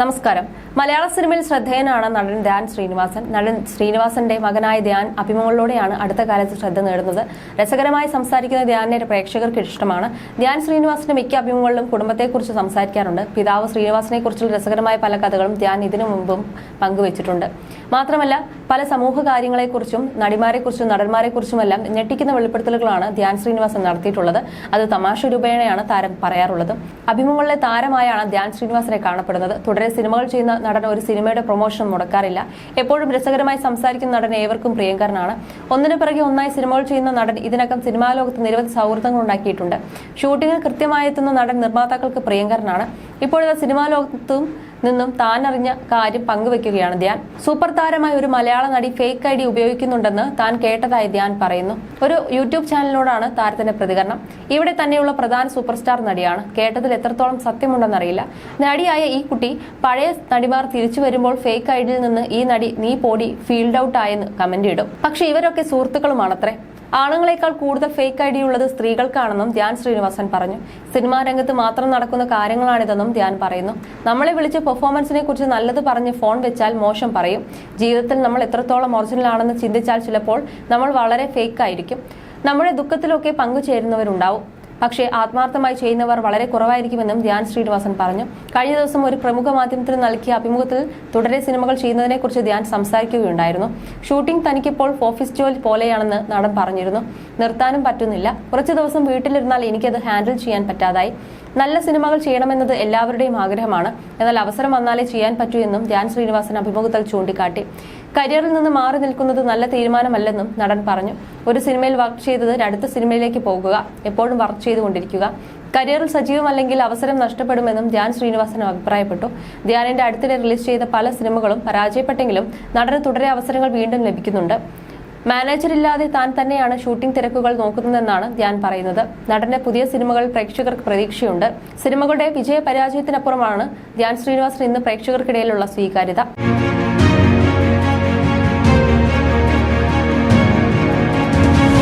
നമസ്കാരം. മലയാള സിനിമയിൽ ശ്രദ്ധേയനാണ് നടൻ ധ്യാൻ ശ്രീനിവാസൻ. നടൻ ശ്രീനിവാസന്റെ മകനായ ധ്യാൻ അഭിമുഖങ്ങളിലൂടെയാണ് അടുത്ത കാലത്ത് ശ്രദ്ധ നേടുന്നത്. രസകരമായി സംസാരിക്കുന്ന ധ്യാനിനെ പ്രേക്ഷകർക്ക് ഇഷ്ടമാണ്. ധ്യാൻ ശ്രീനിവാസിന്റെ മിക്ക അഭിമുഖങ്ങളിലും കുടുംബത്തെക്കുറിച്ച് സംസാരിക്കാറുണ്ട്. പിതാവ് ശ്രീനിവാസനെ കുറിച്ചുള്ള രസകരമായ പല കഥകളും ധ്യാൻ ഇതിനു മുമ്പും പങ്കുവച്ചിട്ടുണ്ട്. മാത്രമല്ല പല സമൂഹ കാര്യങ്ങളെക്കുറിച്ചും നടിമാരെക്കുറിച്ചും നടന്മാരെക്കുറിച്ചുമെല്ലാം ഞെട്ടിക്കുന്ന വെളിപ്പെടുത്തലുകളാണ് ധ്യാൻ ശ്രീനിവാസൻ നടത്തിയിട്ടുള്ളത്. അത് തമാശ രൂപേണയാണ് താരം പറയാറുള്ളത്. അഭിമുഖങ്ങളിലെ താരമായാണ് ധ്യാൻ ശ്രീനിവാസനെ കാണപ്പെടുന്നത്. തുടരെ സിനിമകൾ ചെയ്യുന്ന നടൻ ഒരു സിനിമയുടെ പ്രൊമോഷൻ മുടക്കാറില്ല. എപ്പോഴും രസകരമായി സംസാരിക്കുന്ന നടൻ ഏവർക്കും പ്രിയങ്കരനാണ്. ഒന്നിനു പിറകെ ഒന്നായി സിനിമകൾ ചെയ്യുന്ന നടൻ ഇതിനകം സിനിമാ ലോകത്ത് നിരവധി സൗഹൃദങ്ങൾ ഉണ്ടാക്കിയിട്ടുണ്ട്. ഷൂട്ടിങ്ങിൽ കൃത്യമായി എത്തുന്ന നടൻ നിർമ്മാതാക്കൾക്ക് പ്രിയങ്കരനാണ്. ഇപ്പോഴത്തെ സിനിമാ ലോകത്തും നിന്നും താനറിഞ്ഞ കാര്യം പങ്കുവെക്കുകയാണ് ധ്യാൻ. സൂപ്പർ താരമായ ഒരു മലയാള നടി ഫേക്ക് ഐ ഡി ഉപയോഗിക്കുന്നുണ്ടെന്ന് താൻ കേട്ടതായി ധ്യാൻ പറയുന്നു. ഒരു യൂട്യൂബ് ചാനലിനോടാണ് താരത്തിന്റെ പ്രതികരണം. ഇവിടെ തന്നെയുള്ള പ്രധാന സൂപ്പർ സ്റ്റാർ നടിയാണ്. കേട്ടതിൽ എത്രത്തോളം സത്യമുണ്ടെന്നറിയില്ല. നടിയായ ഈ കുട്ടി പഴയ നടിമാർ തിരിച്ചു വരുമ്പോൾ ഫേക്ക് ഐഡിയിൽ ഡിയിൽ നിന്ന് ഈ നടി നീ പോടി ഫീൽഡ് ഔട്ട് ആയെന്ന് കമന്റ് ഇടും. പക്ഷെ ഇവരൊക്കെ സുഹൃത്തുക്കളുമാണത്രേ. ആണുങ്ങളെക്കാൾ കൂടുതൽ ഫേക്ക് ഐ ഡി ഉള്ളത് സ്ത്രീകൾക്കാണെന്നും ധ്യാൻ ശ്രീനിവാസൻ പറഞ്ഞു. സിനിമാ രംഗത്ത് മാത്രം നടക്കുന്ന കാര്യങ്ങളാണിതെന്നും ധ്യാൻ പറയുന്നു. നമ്മളെ വിളിച്ച് പെർഫോമൻസിനെ കുറിച്ച് നല്ലത് പറഞ്ഞ് ഫോൺ വെച്ചാൽ മോശം പറയും. ജീവിതത്തിൽ നമ്മൾ എത്രത്തോളം ഒറിജിനൽ ആണെന്ന് ചിന്തിച്ചാൽ ചിലപ്പോൾ നമ്മൾ വളരെ ഫേക്ക് ആയിരിക്കും. നമ്മുടെ ദുഃഖത്തിലൊക്കെ പങ്കുചേരുന്നവരുണ്ടാവും. പക്ഷേ ആത്മാർത്ഥമായി ചെയ്യുന്നവർ വളരെ കുറവായിരിക്കുമെന്നും ധ്യാൻ ശ്രീനിവാസൻ പറഞ്ഞു. കഴിഞ്ഞ ദിവസം ഒരു പ്രമുഖ മാധ്യമത്തിന് നൽകിയ അഭിമുഖത്തിൽ തുടരെ സിനിമകൾ ചെയ്യുന്നതിനെക്കുറിച്ച് ധ്യാൻ സംസാരിക്കുകയുണ്ടായിരുന്നു. ഷൂട്ടിംഗ് തനിക്കിപ്പോൾ ഓഫീസ് ജോലി പോലെയാണെന്ന് നടൻ പറഞ്ഞിരുന്നു. നിർത്താനും പറ്റുന്നില്ല. കുറച്ച് ദിവസം വീട്ടിലിരുന്നാൽ എനിക്കത് ഹാൻഡിൽ ചെയ്യാൻ പറ്റാതായി. നല്ല സിനിമകൾ ചെയ്യണമെന്നത് എല്ലാവരുടെയും ആഗ്രഹമാണ്. എന്നാൽ അവസരം വന്നാലേ ചെയ്യാൻ പറ്റൂ എന്നും ധ്യാൻ ശ്രീനിവാസൻ അഭിമുഖത്തിൽ ചൂണ്ടിക്കാട്ടി. കരിയറിൽ നിന്ന് മാറി നിൽക്കുന്നത് നല്ല തീരുമാനമല്ലെന്നും നടൻ പറഞ്ഞു. ഒരു സിനിമയിൽ വർക്ക് ചെയ്തത് അടുത്ത സിനിമയിലേക്ക് പോകുക എപ്പോഴും വർക്ക് ചെയ്തുകൊണ്ടിരിക്കുക. കരിയറിൽ സജീവമല്ലെങ്കിൽ അവസരം നഷ്ടപ്പെടുമെന്നും ധ്യാൻ ശ്രീനിവാസൻ അഭിപ്രായപ്പെട്ടു. ധ്യാനിന്റെ അടുത്തിടെ റിലീസ് ചെയ്ത പല സിനിമകളും പരാജയപ്പെട്ടെങ്കിലും നടന് തുടരെ അവസരങ്ങൾ വീണ്ടും ലഭിക്കുന്നുണ്ട്. മാനേജർ ഇല്ലാതെ താൻ തന്നെയാണ് ഷൂട്ടിംഗ് തിരക്കുകൾ നോക്കുന്നതെന്നാണ് ധ്യാൻ പറയുന്നത്. നടന്റെ പുതിയ സിനിമകൾ പ്രേക്ഷകർക്ക് പ്രതീക്ഷയുണ്ട്. സിനിമകളുടെ വിജയ പരാജയത്തിനപ്പുറമാണ് ധ്യാൻ ശ്രീനിവാസൻ ഇന്ന് പ്രേക്ഷകർക്കിടയിലുള്ള സ്വീകാര്യത.